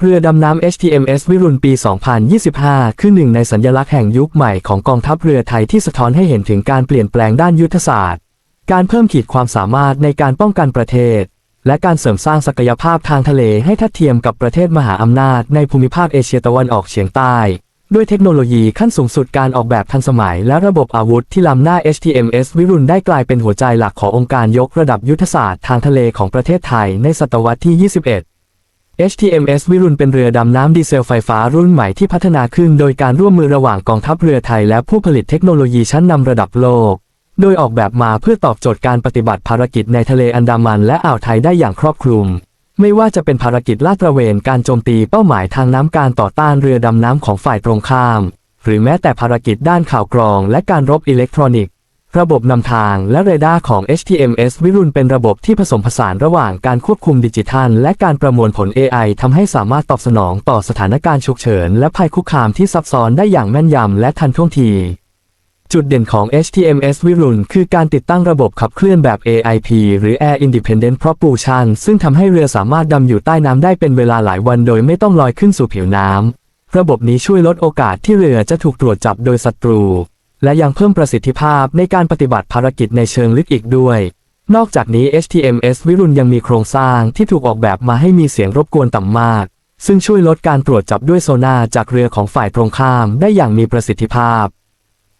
เรือดำน้ำ HTMS วิรุณปี 2025 คือหนึ่งในสัญลักษณ์แห่งยุคใหม่ของกองทัพเรือไทยที่สะท้อนให้เห็นถึงการเปลี่ยนแปลงด้านยุทธศาสตร์ การเพิ่มขีดความสามารถในการป้องกันประเทศ และการเสริมสร้างศักยภาพทางทะเลให้ทัดเทียมกับประเทศมหาอำนาจในภูมิภาคเอเชียตะวันออกเฉียงใต้ ด้วยเทคโนโลยีขั้นสูงสุดการออกแบบทันสมัย และระบบอาวุธที่ล้ำหน้า HTMS วิรุณได้กลายเป็นหัวใจหลักขององค์การยกระดับยุทธศาสตร์ทางทะเลของประเทศไทยในศตวรรษที่ 21 HTMS วิรุณเป็นเรือดำน้ำดีเซลไฟฟ้ารุ่นใหม่ที่พัฒนาขึ้นโดยการร่วมมือระหว่างกองทัพเรือไทยและผู้ผลิตเทคโนโลยีชั้นนำระดับโลก โดยออกแบบมาเพื่อตอบโจทย์การปฏิบัติภารกิจในทะเลอันดามันและอ่าวไทยได้อย่างครอบคลุม ไม่ว่าจะเป็นภารกิจลาดตระเวนการโจมตีเป้าหมายทางน้ำการต่อต้านเรือดำน้ำของฝ่ายตรงข้าม หรือแม้แต่ภารกิจด้านข่าวกรองและการรบอิเล็กทรอนิกส์ ระบบนำทางและเรดาร์ของ HTMS วิรุณเป็นระบบที่ผสมผสานระหว่างการควบคุมดิจิทัล และการประมวลผล AI ทำให้สามารถตอบสนองต่อสถานการณ์ฉุกเฉิน และภัยคุกคามที่ซับซ้อนได้อย่างแม่นยำและทันท่วงที จุดเด่นของ HTMS วิรุณคือการติดตั้งระบบขับเคลื่อนแบบ AIP หรือ Air Independent Propulsion ซึ่งทำให้เรือสามารถดำอยู่ใต้น้ำได้เป็นเวลาหลายวันโดยไม่ต้องลอยขึ้นสู่ผิวน้ำระบบนี้ช่วยลดโอกาสที่เรือจะถูกตรวจจับโดยศัตรู และยังเพิ่มประสิทธิภาพในการปฏิบัติภารกิจในเชิงลึกอีกด้วย นอกจากนี้ HTMS วิรุณยังมีโครงสร้างที่ถูกออกแบบมาให้มีเสียงรบกวนต่ำมาก ซึ่งช่วยลดการตรวจจับด้วยโซน่าจากเรือของฝ่ายตรงข้ามได้อย่างมีประสิทธิภาพ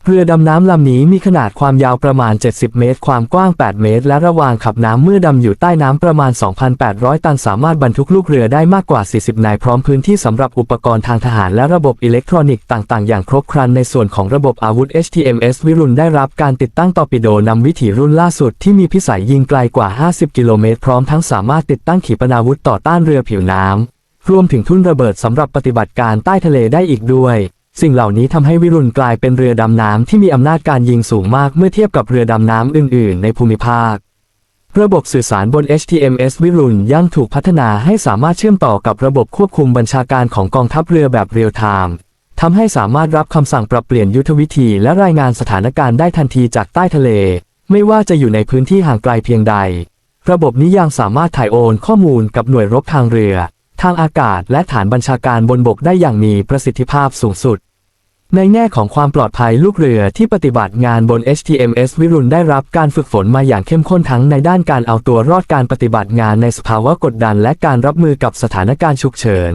เรือดำน้ำลำนี้มีขนาดความยาวประมาณ 70 เมตร ความกว้าง 8 เมตร และระหว่างขับน้ำเมื่อดำอยู่ใต้น้ำประมาณ 2,800 ตัน สามารถบรรทุกลูกเรือได้มากกว่า 40 นาย พร้อมพื้นที่สำหรับอุปกรณ์ทางทหารและระบบอิเล็กทรอนิกส์ต่าง ๆ อย่างครบครัน ในส่วนของระบบอาวุธ HTMS วิรุณได้รับการติดตั้งตอร์ปิโดนำวิถีรุ่นล่าสุดที่มีพิสัยยิงไกลกว่า 50 กิโลเมตร พร้อมทั้งสามารถติดตั้งขีปนาวุธต่อต้านเรือผิวน้ำรวมถึงทุ่นระเบิดสำหรับปฏิบัติการใต้ทะเลได้อีกด้วย สิ่งเหล่านี้ทำให้วิรุณกลายเป็นเรือดำน้ำที่มีอำนาจการยิงสูงมากเมื่อเทียบกับเรือดำน้ำอื่น ๆ ในภูมิภาค ระบบสื่อสารบน HTMS วิรุณยังถูกพัฒนาให้สามารถเชื่อมต่อกับระบบควบคุมบัญชาการของกองทัพเรือแบบเรียลไทม์ทำให้สามารถรับคำสั่งปรับเปลี่ยนยุทธวิธีและรายงานสถานการณ์ได้ทันทีจากใต้ทะเล ไม่ว่าจะอยู่ในพื้นที่ห่างไกลเพียงใด ระบบนี้ยังสามารถถ่ายโอนข้อมูลกับหน่วยรบทางเรือ ทางอากาศและฐานบัญชาการบนบกได้อย่างมีประสิทธิภาพสูงสุด ในแง่ของความปลอดภัยลูกเรือที่ปฏิบัติงานบน HTMS วิรุณได้รับการฝึกฝนมาอย่างเข้มข้นทั้งในด้านการเอาตัวรอดการปฏิบัติงานในสภาวะกดดันและการรับมือกับสถานการณ์ฉุกเฉิน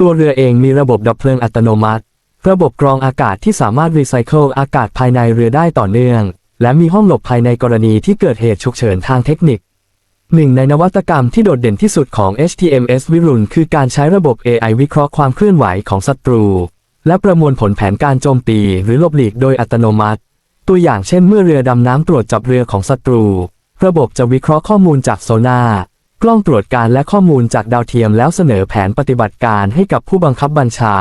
ตัวเรือเองมีระบบดับเพลิงอัตโนมัติ ระบบกรองอากาศที่สามารถรีไซเคิลอากาศภายในเรือได้ต่อเนื่อง และมีห้องหลบภัยในกรณีที่เกิดเหตุฉุกเฉินทางเทคนิคหนึ่งในนวัตกรรมที่โดดเด่นที่สุดของ HTMS วิรุณคือการใช้ระบบ AI วิเคราะห์ความเคลื่อนไหวของศัตรู และประมวลผลแผนการโจมตีหรือหลบหลีกโดยอัตโนมัติ ตัวอย่างเช่นเมื่อเรือดำน้ำตรวจจับเรือของศัตรู ระบบจะวิเคราะห์ข้อมูลจากโซนา่ากล้องตรวจการและข้อมูลจากดาวเทียมแล้วเสนอแผนปฏิบัติการให้กับผู้บังคับบัญชา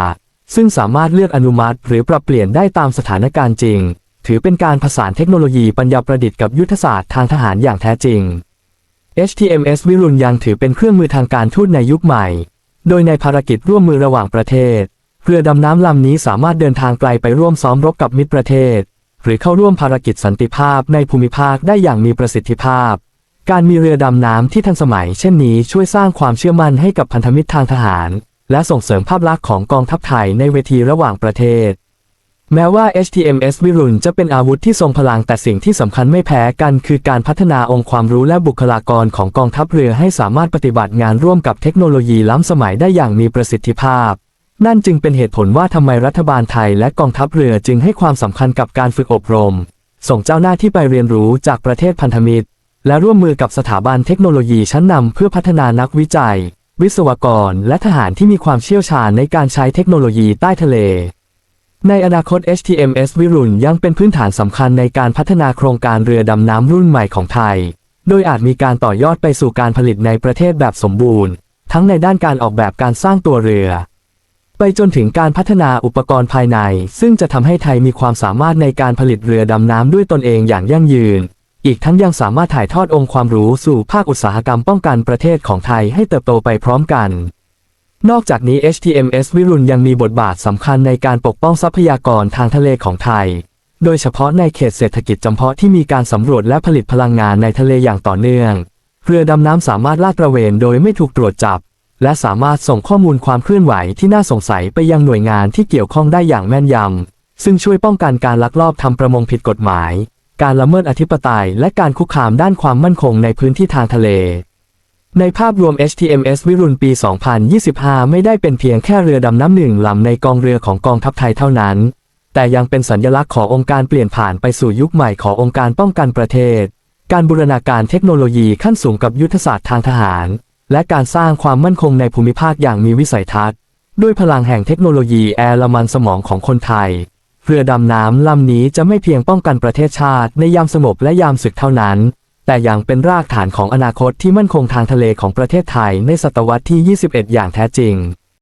ซึ่งสามารถเลือกอนุมัติ หรือปรับเปลี่ยนได้ตามสถานการณ์จริง ถือเป็นการผสานเทคโนโลยีปัญญาประดิษฐ์กับยุทธศาสตร์ทางทหารอย่างแท้จริง HTMS วิรุณยังถือเป็นเครื่องมือทางการทูตในยุคใหม่ โดยในภารกิจร่วมมือระหว่างประเทศ เรือดำน้ำลำนี้สามารถเดินทางไกลไปร่วมซ้อมรบกับมิตรประเทศ หรือเข้าร่วมภารกิจสันติภาพในภูมิภาคได้อย่างมีประสิทธิภาพ การมีเรือดำน้ำที่ทันสมัย เช่นนี้ช่วยสร้างความเชื่อมั่นให้กับพันธมิตรทางทหาร และส่งเสริมภาพลักษณ์ของกองทัพไทยในเวทีระหว่างประเทศ แม้ว่า HTMS วิรุณจะเป็นอาวุธที่ทรงพลังแต่สิ่งที่สำคัญไม่แพ้กัน คือการพัฒนาองค์ความรู้และบุคลากรของกองทัพเรือให้สามารถปฏิบัติงานร่วมกับเทคโนโลยีล้ำสมัยได้อย่างมีประสิทธิภาพ นั่นจึงเป็นเหตุผลว่าทำไมรัฐบาลไทยและกองทัพเรือจึงให้ความสำคัญกับการฝึกอบรม ส่งเจ้าหน้าที่ไปเรียนรู้จากประเทศพันธมิตร และร่วมมือกับสถาบันเทคโนโลยีชั้นนำเพื่อพัฒนานักวิจัย วิศวกร และทหารที่มีความเชี่ยวชาญในการใช้เทคโนโลยีใต้ทะเล ในอนาคต HTMS วิรุณยังเป็นพื้นฐานสำคัญในการพัฒนาโครงการเรือดำน้ำรุ่นใหม่ของไทย โดยอาจมีการต่อยอดไปสู่การผลิตในประเทศแบบสมบูรณ์ ทั้งในด้านการออกแบบการสร้างตัวเรือ ไปจนถึงการพัฒนาอุปกรณ์ภายใน ซึ่งจะทำให้ไทยมีความสามารถในการผลิตเรือดำน้ำด้วยตนเองอย่างยั่งยืน อีกทั้งยังสามารถถ่ายทอดองค์ความรู้สู่ภาคอุตสาหกรรมป้องกันประเทศของไทยให้เติบโตไปพร้อมกัน นอกจากนี้ HTMS วิรุณยังมีบทบาทสำคัญในการปกป้องทรัพยากรทางทะเลของไทย โดยเฉพาะในเขตเศรษฐกิจจำเพาะที่มีการสำรวจและผลิตพลังงานในทะเลอย่างต่อเนื่อง เรือดำน้ำสามารถลาดตระเวนโดยไม่ถูกตรวจจับ และสามารถส่งข้อมูลความเคลื่อนไหวที่น่าสงสัยไปยังหน่วยงานที่เกี่ยวข้องได้อย่างแม่นยำ ซึ่งช่วยป้องกันการลักลอบทำประมงผิดกฎหมาย การละเมิดอธิปไตย และการคุกคามด้านความมั่นคงในพื้นที่ทางทะเล ในภาพรวม HTMS วิรุณปี 2025 ไม่ได้เป็นเพียงแค่เรือดำน้ำหนึ่งลำในกองเรือของกองทัพไทยเท่านั้น แต่ยังเป็นสัญลักษณ์ขององค์การเปลี่ยนผ่านไปสู่ยุคใหม่ขององค์การป้องกันประเทศ การบูรณาการเทคโนโลยีขั้นสูงกับยุทธศาสตร์ทางทหาร และการสร้างความมั่นคงในภูมิภาคอย่างมีวิสัยทัศน์ ด้วยพลังแห่งเทคโนโลยีแอร์ละมันสมองของคนไทย เรือดำน้ำลำนี้จะไม่เพียงป้องกันประเทศชาติ ในยามสงบและยามศึกเท่านั้น แต่ยังเป็นรากฐานของอนาคตที่มั่นคงทางทะเลของประเทศไทยในศตวรรษที่ 21 อย่างแท้จริง